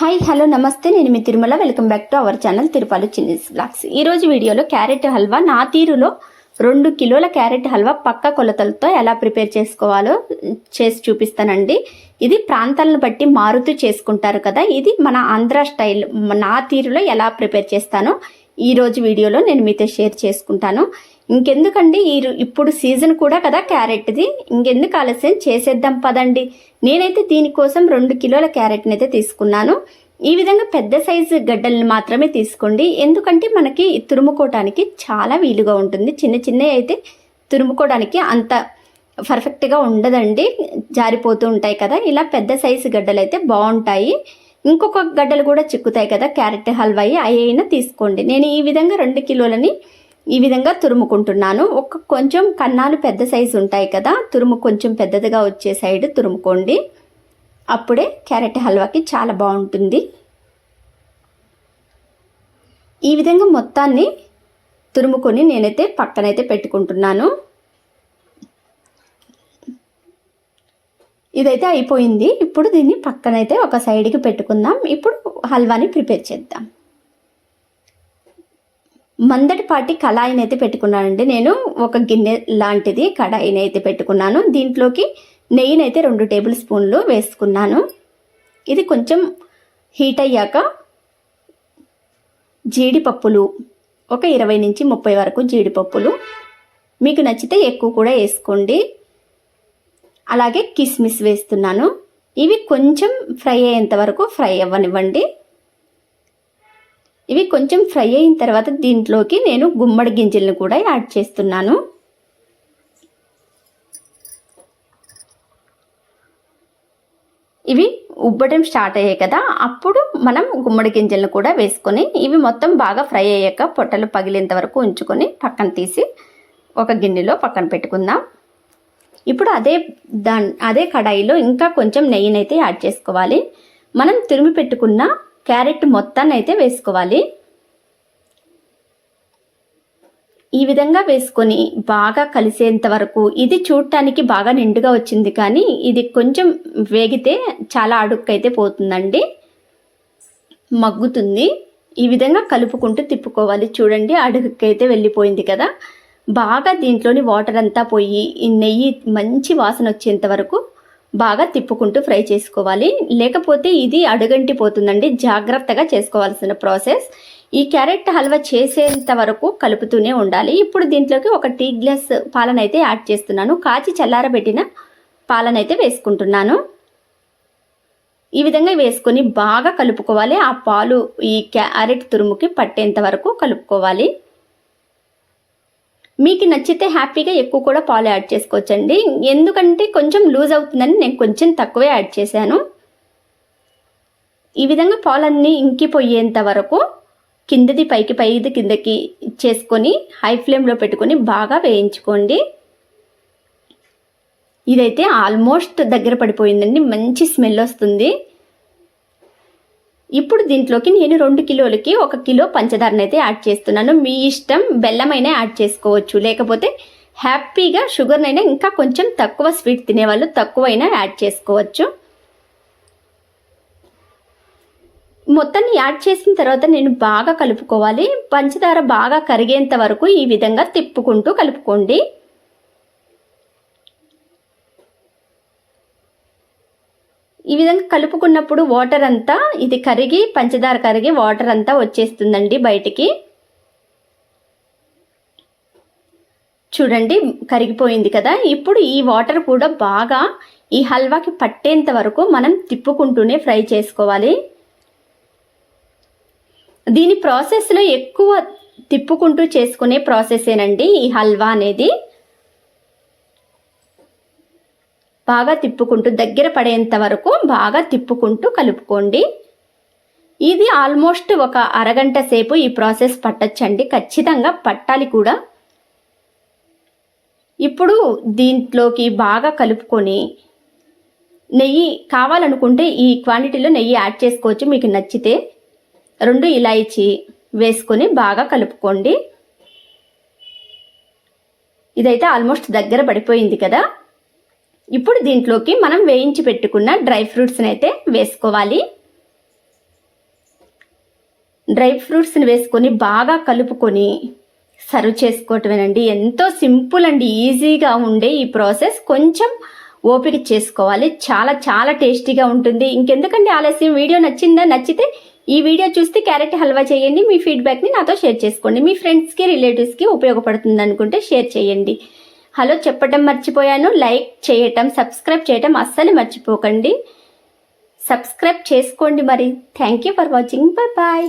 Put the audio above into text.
Hi hello నమస్తే. నేను మీ Tirumala. Welcome back to our channel Tirupati Chinnis blogs ఈరోజు వీడియోలో క్యారెట్ హల్వా నా తీరులో రెండు కిలోల క్యారెట్ హల్వా పక్క కొలతలతో ఎలా ప్రిపేర్ చేసుకోవాలో చేసి చూపిస్తానండి. ఇది ప్రాంతాలను బట్టి మారుతూ చేసుకుంటారు కదా. ఇది మన ఆంధ్ర స్టైల్ నా తీరులో ఎలా ప్రిపేర్ చేస్తానో ఈరోజు వీడియోలో నేను మీతో షేర్ చేసుకుంటాను. ఇంకెందుకండి ఈ ఇప్పుడు సీజన్ కూడా కదా క్యారెట్ది. ఇంకెందుకు ఆలస్యం? చేసేద్దాం పదండి. నేనైతే దీనికోసం రెండు కిలోల క్యారెట్ని అయితే తీసుకున్నాను. ఈ విధంగా పెద్ద సైజు గడ్డల్ని మాత్రమే తీసుకోండి. ఎందుకంటే మనకి తురుముకోవటానికి చాలా వీలుగా ఉంటుంది. చిన్న చిన్నవి అయితే తురుముకోవడానికి అంత పర్ఫెక్ట్గా ఉండదండి. జారిపోతూ ఉంటాయి కదా. ఇలా పెద్ద సైజు గడ్డలు అయితే బాగుంటాయి. ఇంకొక గడ్డలు కూడా చిక్కుతాయి కదా క్యారెట్ హల్వాయి అయినా తీసుకోండి. నేను ఈ విధంగా రెండు కిలోలని ఈ విధంగా తురుముకుంటున్నాను. ఒక కొంచెం కన్నాలు పెద్ద సైజు ఉంటాయి కదా తురుము కొంచెం పెద్దదిగా వచ్చే సైడ్ తురుముకోండి. అప్పుడే క్యారెట్ హల్వాకి చాలా బాగుంటుంది. ఈ విధంగా మొత్తాన్ని తురుముకొని నేనైతే పక్కనైతే పెట్టుకుంటున్నాను. ఇదైతే అయిపోయింది. ఇప్పుడు దీన్ని పక్కనైతే ఒక సైడ్కి పెట్టుకుందాం. ఇప్పుడు హల్వాని ప్రిపేర్ చేద్దాం. మందటిపాటి కళాయిని అయితే పెట్టుకున్నానండి. నేను ఒక గిన్నె లాంటిది కడాయిని అయితే పెట్టుకున్నాను. దీంట్లోకి నెయ్యిని అయితే రెండు టేబుల్ స్పూన్లు వేసుకున్నాను. ఇది కొంచెం హీట్ అయ్యాక జీడిపప్పులు ఒక ఇరవై నుంచి ముప్పై వరకు జీడిపప్పులు. మీకు నచ్చితే ఎక్కువ కూడా వేసుకోండి. అలాగే కిస్మిస్ వేస్తున్నాను. ఇవి కొంచెం ఫ్రై అయ్యేంత వరకు ఫ్రై అవ్వనివ్వండి. ఇవి కొంచెం ఫ్రై అయిన తర్వాత దీంట్లోకి నేను గుమ్మడి గింజలను కూడా యాడ్ చేస్తున్నాను. ఇవి ఉబ్బడం స్టార్ట్ అయ్యాయి కదా అప్పుడు మనం గుమ్మడి గింజలను కూడా వేసుకొని ఇవి మొత్తం బాగా ఫ్రై అయ్యాక పొట్టలు పగిలేంత వరకు ఉంచుకొని పక్కన తీసి ఒక గిన్నెలో పక్కన పెట్టుకుందాం. ఇప్పుడు అదే దా అదే కడాయిలో ఇంకా కొంచెం నెయ్యినైతే యాడ్ చేసుకోవాలి. మనం తురిమి పెట్టుకున్న క్యారెట్ మొత్తాన్ని అయితే వేసుకోవాలి. ఈ విధంగా వేసుకొని బాగా కలిసేంత వరకు ఇది చూడటానికి బాగా నిండుగా వచ్చింది కానీ ఇది కొంచెం వేగితే చాలా అడుక్కైతే పోతుందండి. మగ్గుతుంది. ఈ విధంగా కలుపుకుంటూ తిప్పుకోవాలి. చూడండి అడుగుకైతే వెళ్ళిపోయింది కదా. బాగా దీంట్లోని వాటర్ అంతా పోయి ఈ నెయ్యి మంచి వాసన వచ్చేంత వరకు బాగా తిప్పుకుంటూ ఫ్రై చేసుకోవాలి. లేకపోతే ఇది అడుగంటి పోతుందండి. జాగ్రత్తగా చేసుకోవాల్సిన ప్రాసెస్. ఈ క్యారెట్ హల్వా చేసేంత వరకు కలుపుతూనే ఉండాలి. ఇప్పుడు దీంట్లోకి ఒక టీ గ్లాస్ పాలనైతే యాడ్ చేస్తున్నాను. కాచి చల్లారబెట్టిన పాలనైతే వేసుకుంటున్నాను. ఈ విధంగా వేసుకొని బాగా కలుపుకోవాలి. ఆ పాలు ఈ క్యారెట్ తురుముకి పట్టేంత వరకు కలుపుకోవాలి. మీకు నచ్చితే హ్యాపీగా ఎక్కువ కూడా పాలు యాడ్ చేసుకోవచ్చండి. ఎందుకంటే కొంచెం లూజ్ అవుతుందని నేను కొంచెం తక్కువే యాడ్ చేశాను. ఈ విధంగా పాలన్నీ ఇంకిపోయేంత వరకు కిందది పైకి పైది కిందకి చేసుకొని హై ఫ్లేమ్లో పెట్టుకొని బాగా వేయించుకోండి. ఇదైతే ఆల్మోస్ట్ దగ్గర పడిపోయిందండి. మంచి స్మెల్ వస్తుంది. ఇప్పుడు దీంట్లోకి నేను రెండు కిలోలకి ఒక కిలో పంచదారని అయితే యాడ్ చేస్తున్నాను. మీ ఇష్టం బెల్లమైనా యాడ్ చేసుకోవచ్చు. లేకపోతే హ్యాపీగా షుగర్నైనా ఇంకా కొంచెం తక్కువ స్వీట్ తినేవాళ్ళు తక్కువైనా యాడ్ చేసుకోవచ్చు. మొత్తాన్ని యాడ్ చేసిన తర్వాత నేను బాగా కలుపుకోవాలి. పంచదార బాగా కరిగేంత వరకు ఈ విధంగా తిప్పుకుంటూ కలుపుకోండి. ఈ విధంగా కలుపుకున్నప్పుడు వాటర్ అంతా ఇది కరిగి పంచదార కరిగి వాటర్ అంతా వచ్చేస్తుందండి బయటికి. చూడండి కరిగిపోయింది కదా. ఇప్పుడు ఈ వాటర్ కూడా బాగా ఈ హల్వాకి పట్టేంత వరకు మనం తిప్పుకుంటూనే ఫ్రై చేసుకోవాలి. దీని ప్రాసెస్లో ఎక్కువ తిప్పుకుంటూ చేసుకునే ప్రాసెసేనండి ఈ హల్వా అనేది. బాగా తిప్పుకుంటూ దగ్గర పడేంత వరకు బాగా తిప్పుకుంటూ కలుపుకోండి. ఇది ఆల్మోస్ట్ ఒక అరగంట సేపు ఈ ప్రాసెస్ పట్టచ్చండి. ఖచ్చితంగా పట్టాలి కూడా. ఇప్పుడు దీంట్లోకి బాగా కలుపుకొని నెయ్యి కావాలనుకుంటే ఈ క్వాంటిటీలో నెయ్యి యాడ్ చేసుకోవచ్చు. మీకు నచ్చితే రెండు ఇలాయచి వేసుకొని బాగా కలుపుకోండి. ఇదైతే ఆల్మోస్ట్ దగ్గర పడిపోయింది కదా. ఇప్పుడు దీంట్లోకి మనం వేయించి పెట్టుకున్న డ్రై ఫ్రూట్స్ని అయితే వేసుకోవాలి. డ్రై ఫ్రూట్స్ని వేసుకొని బాగా కలుపుకొని సర్వ్ చేసుకోవటమేనండి. ఎంతో సింపుల్ అండి ఈజీగా ఉండే ఈ ప్రాసెస్. కొంచెం ఓపిక చేసుకోవాలి. చాలా చాలా టేస్టీగా ఉంటుంది. ఇంకెందుకండి ఆలస్యం? వీడియో నచ్చిందా? నచ్చితే ఈ వీడియో చూస్తే క్యారెట్ హల్వా చేయండి. మీ ఫీడ్బ్యాక్ని నాతో షేర్ చేసుకోండి. మీ ఫ్రెండ్స్కి రిలేటివ్స్కి ఉపయోగపడుతుంది అనుకుంటే షేర్ చేయండి. హలో చెప్పటం మర్చిపోయాను. లైక్ చేయటం సబ్స్క్రైబ్ చేయటం అస్సలు మర్చిపోకండి. సబ్స్క్రైబ్ చేసుకోండి మరి. Thank you for watching. Bye bye.